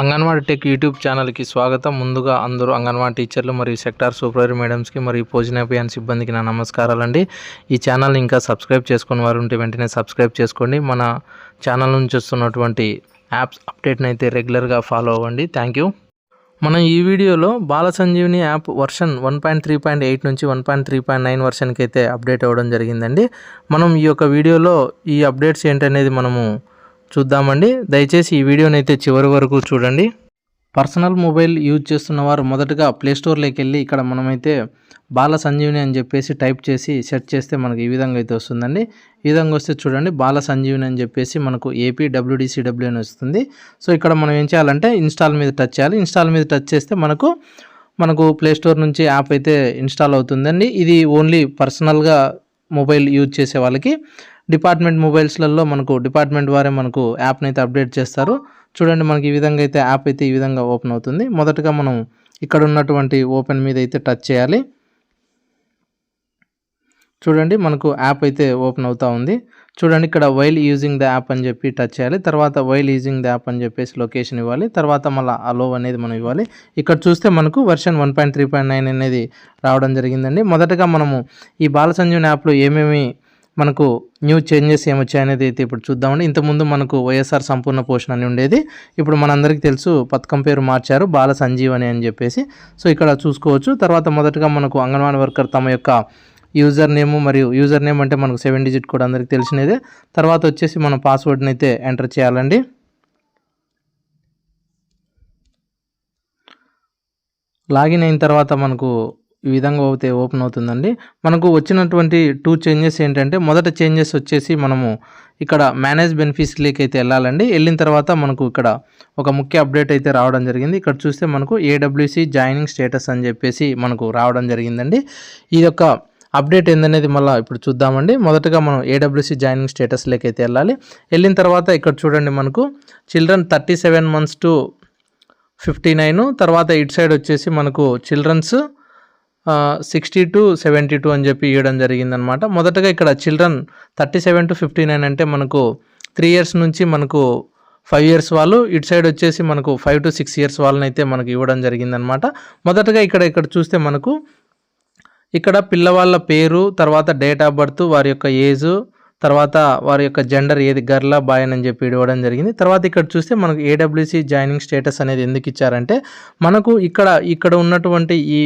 Anganwadi tech YouTube ఛానల్కి స్వాగతం. ముందుగా అందరూ అంగన్వాడీ టీచర్లు మరియు సెక్టార్ సూపర్వైజర్ మేడమ్స్కి మరియు భోజనోపయాన్ సిబ్బందికి నా నమస్కారాలండి. ఈ ఛానల్ని ఇంకా సబ్స్క్రైబ్ చేసుకుని వారు ఉంటే వెంటనే సబ్స్క్రైబ్ చేసుకోండి. మన ఛానల్ నుంచి వస్తున్నటువంటి యాప్స్ అప్డేట్ని అయితే రెగ్యులర్గా ఫాలో అవ్వండి. Thank you. మనం ఈ వీడియోలో Bala Sanjeevini app version one point three point eight నుంచి one point three point nine వర్షన్కి అయితే అప్డేట్ అవ్వడం జరిగిందండి. మనం ఈ యొక్క వీడియోలో ఈ అప్డేట్స్ ఏంటనేది మనము చూద్దామండి. దయచేసి ఈ వీడియోని అయితే చివరి వరకు చూడండి. పర్సనల్ మొబైల్ యూజ్ చేస్తున్న వారు మొదటగా ప్లేస్టోర్లోకి వెళ్ళి ఇక్కడ మనమైతే బాల సంజీవిని అని చెప్పేసి టైప్ చేసి సెర్చ్ చేస్తే మనకి ఈ విధంగా అయితే వస్తుందండి. ఈ విధంగా వస్తే చూడండి బాల సంజీవిని అని చెప్పేసి మనకు ఏపీ డబ్ల్యూడిసిడబ్ల్యూ అని వస్తుంది. సో ఇక్కడ మనం ఏం చేయాలంటే ఇన్స్టాల్ మీద టచ్ చేయాలి. ఇన్స్టాల్ మీద టచ్ చేస్తే మనకు మనకు ప్లేస్టోర్ నుంచి యాప్ అయితే ఇన్స్టాల్ అవుతుందండి. ఇది ఓన్లీ పర్సనల్గా మొబైల్ యూజ్ చేసే వాళ్ళకి. డిపార్ట్మెంట్ మొబైల్స్లలో మనకు డిపార్ట్మెంట్ వారే మనకు యాప్ని అయితే అప్డేట్ చేస్తారు. చూడండి మనకి ఈ విధంగా అయితే యాప్ అయితే ఈ విధంగా ఓపెన్ అవుతుంది. మొదటగా మనం ఇక్కడ ఉన్నటువంటి ఓపెన్ మీద అయితే టచ్ చేయాలి. చూడండి మనకు యాప్ అయితే ఓపెన్ అవుతూ ఉంది. చూడండి ఇక్కడ వైల్ యూజింగ్ ద యాప్ అని చెప్పి టచ్ చేయాలి. తర్వాత వైల్ యూజింగ్ ద యాప్ అని చెప్పేసి లొకేషన్ ఇవ్వాలి. తర్వాత మళ్ళీ అలో అనేది మనం ఇవ్వాలి. ఇక్కడ చూస్తే మనకు version one point three point nine అనేది రావడం జరిగిందండి. మొదటగా మనము ఈ బాల సంజీవని యాప్లో ఏమేమి మనకు న్యూ చేంజెస్ ఏమొచ్చాయనేది అయితే ఇప్పుడు చూద్దామండి. ఇంతకుముందు మనకు వైఎస్ఆర్ సంపూర్ణ పోషణ అని ఉండేది. ఇప్పుడు మనందరికీ తెలుసు పథకం పేరు మార్చారు బాల సంజీవని అని చెప్పేసి. సో ఇక్కడ చూసుకోవచ్చు. తర్వాత మొదటగా మనకు అంగన్వాడీ వర్కర్ తమ యొక్క యూజర్ నేమ్ మరియు యూజర్ నేమ్ అంటే మనకు సెవెన్ డిజిట్ కూడా అందరికీ తెలిసినదే. తర్వాత వచ్చేసి మనం పాస్వర్డ్ని అయితే ఎంటర్ చేయాలండి. లాగిన్ అయిన తర్వాత మనకు ఈ విధంగా అయితే ఓపెన్ అవుతుందండి. మనకు వచ్చినటువంటి టూ చేంజెస్ ఏంటంటే మొదట చేంజెస్ వచ్చేసి మనము ఇక్కడ మేనేజ్ బెనిఫిట్స్లోకి అయితే వెళ్ళాలండి. వెళ్ళిన తర్వాత మనకు ఇక్కడ ఒక ముఖ్య అప్డేట్ అయితే రావడం జరిగింది. ఇక్కడ చూస్తే మనకు ఏడబ్ల్యూసి జాయినింగ్ స్టేటస్ అని చెప్పేసి మనకు రావడం జరిగిందండి. ఈ యొక్క అప్డేట్ ఏందనేది మళ్ళీ ఇప్పుడు చూద్దామండి. మొదటగా మనం ఏడబ్ల్యూసి జాయినింగ్ స్టేటస్లోకి అయితే వెళ్ళాలి. వెళ్ళిన తర్వాత ఇక్కడ చూడండి మనకు children thirty seven months to fifty nine తర్వాత ఇటు సైడ్ వచ్చేసి మనకు children sixty to seventy two అని చెప్పి ఇవ్వడం జరిగిందనమాట. మొదటగా ఇక్కడ children thirty seven to fifty nine అంటే మనకు త్రీ ఇయర్స్ నుంచి మనకు ఫైవ్ ఇయర్స్ వాళ్ళు ఇటు సైడ్ వచ్చేసి మనకు ఫైవ్ టు సిక్స్ ఇయర్స్ వాళ్ళని అయితే మనకు ఇవ్వడం జరిగిందనమాట. మొదటగా ఇక్కడ ఇక్కడ చూస్తే మనకు ఇక్కడ పిల్లవాళ్ళ పేరు తర్వాత డేట్ ఆఫ్ బర్త్ వారి యొక్క ఏజ్ తర్వాత వారి యొక్క జెండర్ ఏది గర్ల బాయ్ అని చెప్పి ఇవ్వడం జరిగింది. తర్వాత ఇక్కడ చూస్తే మనకు ఏడబ్ల్యూసి జాయినింగ్ స్టేటస్ అనేది ఎందుకు ఇచ్చారంటే మనకు ఇక్కడ ఇక్కడ ఉన్నటువంటి ఈ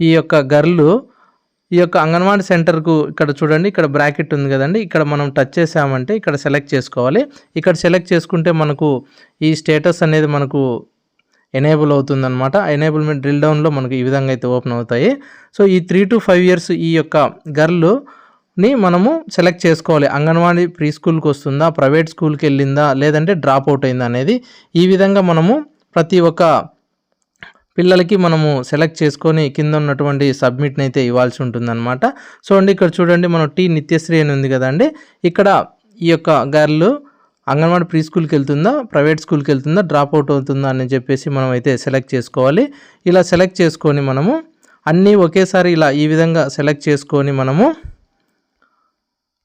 ఈ యొక్క గర్లు ఈ యొక్క అంగన్వాడీ సెంటర్కు ఇక్కడ చూడండి ఇక్కడ బ్రాకెట్ ఉంది కదండి. ఇక్కడ మనం టచ్ చేసామంటే ఇక్కడ సెలెక్ట్ చేసుకోవాలి. ఇక్కడ సెలెక్ట్ చేసుకుంటే మనకు ఈ స్టేటస్ అనేది మనకు ఎనేబుల్ అవుతుందన్నమాట. ఎనేబుల్మెంట్ డ్రిల్ డౌన్లో మనకు ఈ విధంగా అయితే ఓపెన్ అవుతాయి. సో ఈ త్రీ టు ఫైవ్ ఇయర్స్ ఈ యొక్క గర్లు ని మనము సెలెక్ట్ చేసుకోవాలి. అంగన్వాడీ ప్రీ స్కూల్కి వస్తుందా ప్రైవేట్ స్కూల్కి వెళ్ళిందా లేదంటే డ్రాప్ అవుట్ అయిందా అనేది ఈ విధంగా మనము ప్రతి ఒక్క పిల్లలకి మనము సెలెక్ట్ చేసుకొని కింద ఉన్నటువంటి సబ్మిట్ని అయితే ఇవ్వాల్సి ఉంటుందన్నమాట. సో అండి ఇక్కడ చూడండి మనం టీ నిత్యశ్రీ అని ఉంది కదండి. ఇక్కడ ఈ యొక్క గర్ల్ అంగన్వాడీ ప్రీ స్కూల్కి వెళ్తుందా ప్రైవేట్ స్కూల్కి వెళ్తుందా డ్రాప్ అవుట్ అవుతుందా అని చెప్పేసి మనం అయితే సెలెక్ట్ చేసుకోవాలి. ఇలా సెలెక్ట్ చేసుకొని మనము అన్నీ ఒకేసారి ఇలా ఈ విధంగా సెలెక్ట్ చేసుకొని మనము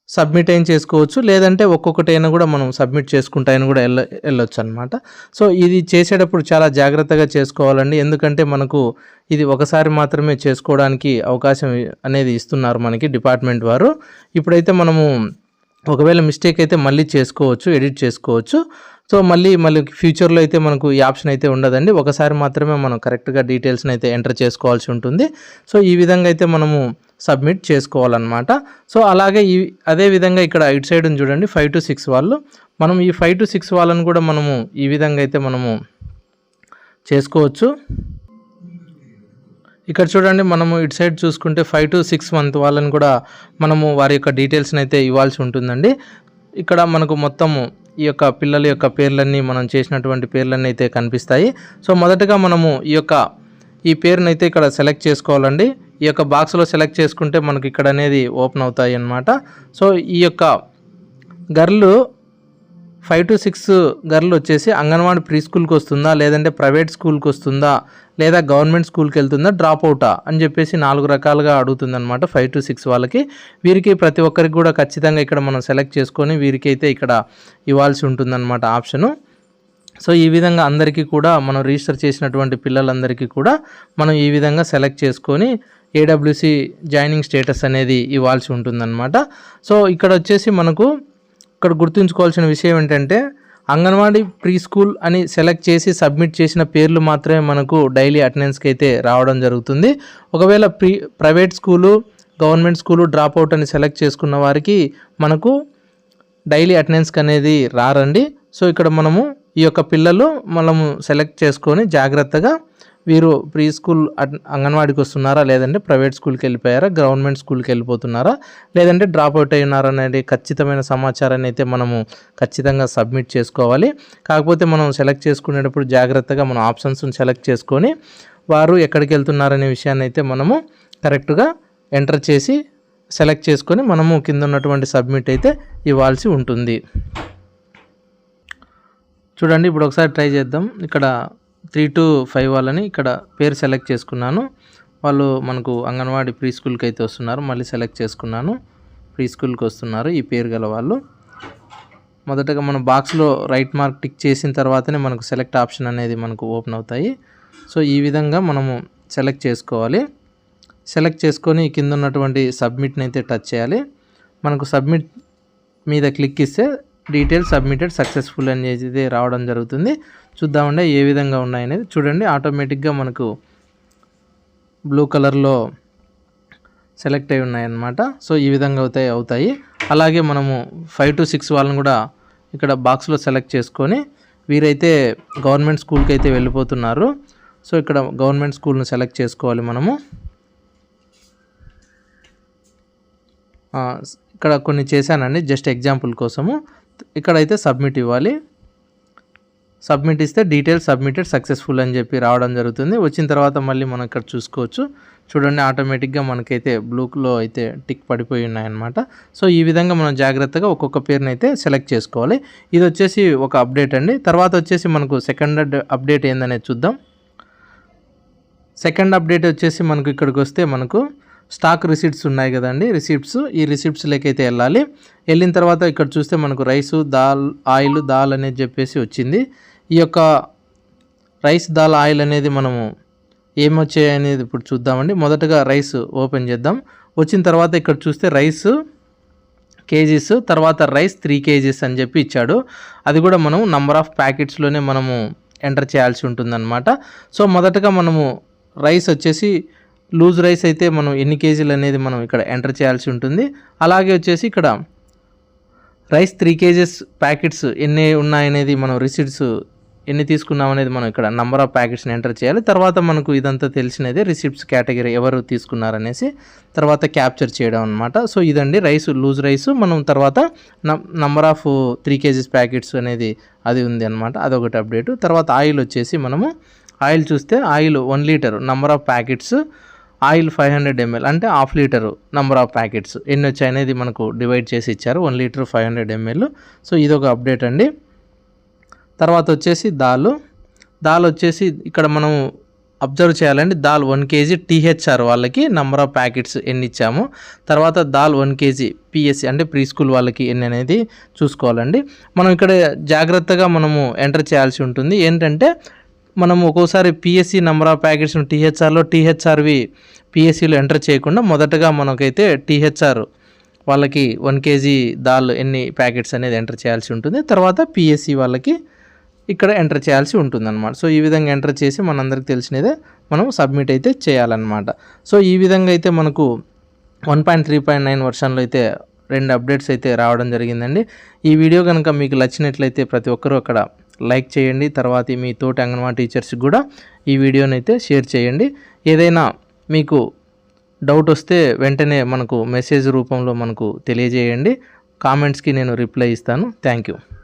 సబ్మిట్ అయిన చేసుకోవచ్చు? లేదంటే ఒక్కొక్కటైనా కూడా మనం సబ్మిట్ చేసుకుంటాయని కూడా వెళ్ళ వెళ్ళొచ్చు అనమాట సో ఇది చేసేటప్పుడు చాలా జాగ్రత్తగా చేసుకోవాలండి. ఎందుకంటే మనకు ఇది ఒకసారి మాత్రమే చేసుకోవడానికి అవకాశం అనేది ఇస్తున్నారు మనకి డిపార్ట్మెంట్ వారు. ఇప్పుడైతే మనము ఒకవేళ మిస్టేక్ అయితే మళ్ళీ చేసుకోవచ్చు ఎడిట్ చేసుకోవచ్చు. సో మళ్ళీ మళ్ళీ ఫ్యూచర్లో అయితే మనకు ఈ ఆప్షన్ అయితే ఉండదండి. ఒకసారి మాత్రమే మనం కరెక్ట్గా డీటెయిల్స్ని అయితే ఎంటర్ చేసుకోవాల్సి ఉంటుంది. సో ఈ విధంగా అయితే మనము సబ్మిట్ చేసుకోవాలన్నమాట. సో అలాగే ఈ అదే విధంగా ఇక్కడ ఇటు సైడ్ చూడండి ఫైవ్ టు సిక్స్ వాళ్ళు. మనం ఈ ఫైవ్ టు సిక్స్ వాళ్ళని కూడా మనము ఈ విధంగా అయితే మనము చేసుకోవచ్చు. ఇక్కడ చూడండి మనము ఇటు సైడ్ చూసుకుంటే ఫైవ్ టు సిక్స్ మంత్ వాళ్ళని కూడా మనము వారి యొక్క డీటెయిల్స్ని అయితే ఇవ్వాల్సి ఉంటుందండి. ఇక్కడ మనకు మొత్తము ఈ యొక్క పిల్లల యొక్క పేర్లన్నీ మనం చేసినటువంటి పేర్లన్నీ అయితే కనిపిస్తాయి. సో మొదటగా మనము ఈ యొక్క ఈ పేరునైతే ఇక్కడ సెలెక్ట్ చేసుకోవాలండి. ఈ యొక్క బాక్స్లో సెలెక్ట్ చేసుకుంటే మనకి ఇక్కడ అనేది ఓపెన్ అవుతాయి అన్నమాట. సో ఈ యొక్క girl five to six girl వచ్చేసి అంగన్వాడీ ప్రీ స్కూల్కి వస్తుందా? లేదంటే ప్రైవేట్ స్కూల్కి వస్తుందా? లేదా గవర్నమెంట్ స్కూల్కి వెళ్తుందా? డ్రాప్ అవుటా అని చెప్పేసి నాలుగు రకాలుగా అడుగుతుంది అనమాట ఫైవ్ టు సిక్స్ వాళ్ళకి. వీరికి ప్రతి ఒక్కరికి కూడా ఖచ్చితంగా ఇక్కడ మనం సెలెక్ట్ చేసుకొని వీరికైతే ఇక్కడ ఇవ్వాల్సి ఉంటుందన్నమాట ఆప్షను సో ఈ విధంగా అందరికీ కూడా మనం రిజిస్టర్ చేసినటువంటి పిల్లలందరికీ కూడా మనం ఈ విధంగా సెలెక్ట్ చేసుకొని ఏడబ్ల్యూసి జాయినింగ్ స్టేటస్ అనేది ఇవ్వాల్సి ఉంటుందన్నమాట. సో ఇక్కడ వచ్చేసి మనకు ఇక్కడ గుర్తుంచుకోవాల్సిన విషయం ఏంటంటే అంగన్వాడీ ప్రీ స్కూల్ అని సెలెక్ట్ చేసి సబ్మిట్ చేసిన పేర్లు మాత్రమే మనకు డైలీ అటెండెన్స్కి అయితే రావడం జరుగుతుంది. ఒకవేళ pre private school government school drop out అని సెలెక్ట్ చేసుకున్న వారికి మనకు డైలీ అటెండెన్స్కి అనేది రారండి. సో ఇక్కడ మనము ఈ యొక్క పిల్లలు మనము సెలెక్ట్ చేసుకొని జాగ్రత్తగా వీరు ప్రీ స్కూల్ అంగన్వాడికి వస్తున్నారా లేదంటే ప్రైవేట్ స్కూల్కి వెళ్ళిపోయారా? గవర్నమెంట్ స్కూల్కి వెళ్ళిపోతున్నారా? లేదంటే డ్రాప్ అవుట్ అయినారా అనేది ఖచ్చితమైన సమాచారాన్ని అయితే మనము ఖచ్చితంగా సబ్మిట్ చేసుకోవాలి. కాకపోతే మనం సెలెక్ట్ చేసుకునేటప్పుడు జాగ్రత్తగా మనం ఆప్షన్స్ని సెలెక్ట్ చేసుకొని వారు ఎక్కడికి వెళ్తున్నారనే విషయాన్ని అయితే మనము కరెక్ట్గా ఎంటర్ చేసి సెలెక్ట్ చేసుకొని మనము కింద ఉన్నటువంటి సబ్మిట్ అయితే ఇవ్వాల్సి ఉంటుంది. చూడండి ఇప్పుడు ఒకసారి ట్రై చేద్దాం. ఇక్కడ త్రీ టు ఫైవ్ వాళ్ళని ఇక్కడ పేరు సెలెక్ట్ చేసుకున్నాను. వాళ్ళు మనకు అంగన్వాడీ ప్రీ స్కూల్కి అయితే వస్తున్నారు. మళ్ళీ సెలెక్ట్ చేసుకున్నాను. ప్రీ స్కూల్కి వస్తున్నారు ఈ పేరు గల వాళ్ళు. మొదటగా మనం బాక్స్లో రైట్ మార్క్ టిక్ చేసిన తర్వాతనే మనకు సెలెక్ట్ ఆప్షన్ అనేది మనకు ఓపెన్ అవుతాయి. సో ఈ విధంగా మనము సెలెక్ట్ చేసుకోవాలి. సెలెక్ట్ చేసుకొని కింద ఉన్నటువంటి సబ్మిట్ని అయితే టచ్ చేయాలి. మనకు సబ్మిట్ మీద క్లిక్ ఇస్తే డీటెయిల్స్ సబ్మిటెడ్ సక్సెస్ఫుల్ అనేది రావడం జరుగుతుంది. చూద్దామండి ఏ విధంగా ఉన్నాయనేది. చూడండి ఆటోమేటిక్గా మనకు బ్లూ కలర్లో సెలెక్ట్ అయి ఉన్నాయన్నమాట. సో ఈ విధంగా అవుతాయి అవుతాయి. అలాగే మనము ఫైవ్ టు సిక్స్ వాళ్ళని కూడా ఇక్కడ బాక్స్లో సెలెక్ట్ చేసుకొని వీరైతే గవర్నమెంట్ స్కూల్కి అయితే వెళ్ళిపోతున్నారు. సో ఇక్కడ గవర్నమెంట్ స్కూల్ను సెలెక్ట్ చేసుకోవాలి మనము. ఇక్కడ కొన్ని చేశానండి జస్ట్ ఎగ్జాంపుల్ కోసము. ఇక్కడైతే సబ్మిట్ ఇవ్వాలి. సబ్మిట్ ఇస్తే డీటెయిల్స్ సబ్మిటెడ్ సక్సెస్ఫుల్ అని చెప్పి రావడం జరుగుతుంది. వచ్చిన తర్వాత మళ్ళీ మనం ఇక్కడ చూసుకోవచ్చు. చూడండి ఆటోమేటిక్గా మనకైతే బ్లూలో అయితే టిక్ పడిపోయి ఉన్నాయన్నమాట. సో ఈ విధంగా మనం జాగ్రత్తగా ఒక్కొక్క పేరుని అయితే సెలెక్ట్ చేసుకోవాలి. ఇది వచ్చేసి ఒక అప్డేట్ అండి. తర్వాత వచ్చేసి మనకు సెకండ్ అప్డేట్ ఏందనేది చూద్దాం. సెకండ్ అప్డేట్ వచ్చేసి మనకు ఇక్కడికి వస్తే మనకు స్టాక్ రిసీప్ట్స్ ఉన్నాయి కదండి రిసిప్ట్స్ ఈ రిసిప్ట్స్ అయితే వెళ్ళాలి. వెళ్ళిన తర్వాత ఇక్కడ చూస్తే మనకు రైసు దాల్ ఆయిల్ దాల్ అనేది చెప్పేసి వచ్చింది. ఈ యొక్క రైస్ దాల్ ఆయిల్ అనేది మనము ఏమొచ్చాయి అనేది ఇప్పుడు చూద్దామండి. మొదటగా రైస్ ఓపెన్ చేద్దాం. వచ్చిన తర్వాత ఇక్కడ చూస్తే రైస్ కేజీస్ తర్వాత రైస్ త్రీ కేజీస్ అని చెప్పి ఇచ్చాడు. అది కూడా మనం నంబర్ ఆఫ్ ప్యాకెట్స్లోనే మనము ఎంటర్ చేయాల్సి ఉంటుందన్నమాట. సో మొదటగా మనము రైస్ వచ్చేసి లూజ్ రైస్ అయితే మనం ఎన్ని కేజీలు అనేది మనం ఇక్కడ ఎంటర్ చేయాల్సి ఉంటుంది. అలాగే వచ్చేసి ఇక్కడ రైస్ త్రీ కేజెస్ ప్యాకెట్స్ ఎన్ని ఉన్నాయనేది మనం రిసిప్ట్స్ ఎన్ని తీసుకున్నాం అనేది మనం ఇక్కడ నంబర్ ఆఫ్ ప్యాకెట్స్ని ఎంటర్ చేయాలి. తర్వాత మనకు ఇదంతా తెలిసినదే రిసిప్ట్స్ కేటగిరీ ఎవరు తీసుకున్నారనేసి తర్వాత క్యాప్చర్ చేయడం అనమాట సో ఇదండి రైస్ లూజ్ రైస్. మనం తర్వాత number of three KGs packets అనేది అది ఉంది అనమాట అదొకటి అప్డేట్. తర్వాత ఆయిల్ వచ్చేసి మనము ఆయిల్ చూస్తే oil one litre number of packets oil five hundred ML అంటే half litre number of packets ఎన్ని వచ్చాయి అనేది మనకు డివైడ్ చేసి ఇచ్చారు. One litre five hundred ML so ఇది ఒక అప్డేట్ అండి. తర్వాత వచ్చేసి దాల్. దాల్ వచ్చేసి ఇక్కడ మనం అబ్జర్వ్ చేయాలండి. దాల్ వన్ కేజీ టీహెచ్ఆర్ వాళ్ళకి నంబర్ ఆఫ్ ప్యాకెట్స్ ఎన్ని ఇచ్చాము. తర్వాత దాల్ వన్ కేజీ పిఎస్సి అంటే ప్రీ స్కూల్ వాళ్ళకి ఎన్ని అనేది చూసుకోవాలండి. మనం ఇక్కడ జాగ్రత్తగా మనము ఎంటర్ చేయాల్సి ఉంటుంది. ఏంటంటే మనం ఒక్కోసారి పిఎస్సి నెంబర్ ఆఫ్ ప్యాకెట్స్ను టీహెచ్ఆర్లో టీహెచ్ఆర్వి పిఎస్సిలో ఎంటర్ చేయకుండా మొదటగా మనకైతే టీహెచ్ఆర్ వాళ్ళకి వన్ కేజీ దాల్ ఎన్ని ప్యాకెట్స్ అనేది ఎంటర్ చేయాల్సి ఉంటుంది. తర్వాత పిఎస్సి వాళ్ళకి ఇక్కడ ఎంటర్ చేయాల్సి ఉంటుంది అనమాట సో ఈ విధంగా ఎంటర్ చేసి మనందరికి తెలిసినదే మనం సబ్మిట్ అయితే చేయాలన్నమాట. సో ఈ విధంగా అయితే మనకు one point three point nine వర్షన్లో అయితే రెండు అప్డేట్స్ అయితే రావడం జరిగిందండి. ఈ వీడియో కనుక మీకు నచ్చినట్లయితే ప్రతి ఒక్కరూ అక్కడ లైక్ చేయండి. తర్వాత మీ తోటి అంగన్వాడీ టీచర్స్కి కూడా ఈ వీడియోని అయితే షేర్ చేయండి. ఏదైనా మీకు డౌట్ వస్తే వెంటనే మనకు మెసేజ్ రూపంలో మనకు తెలియజేయండి. కామెంట్స్కి నేను రిప్లై ఇస్తాను. Thank you.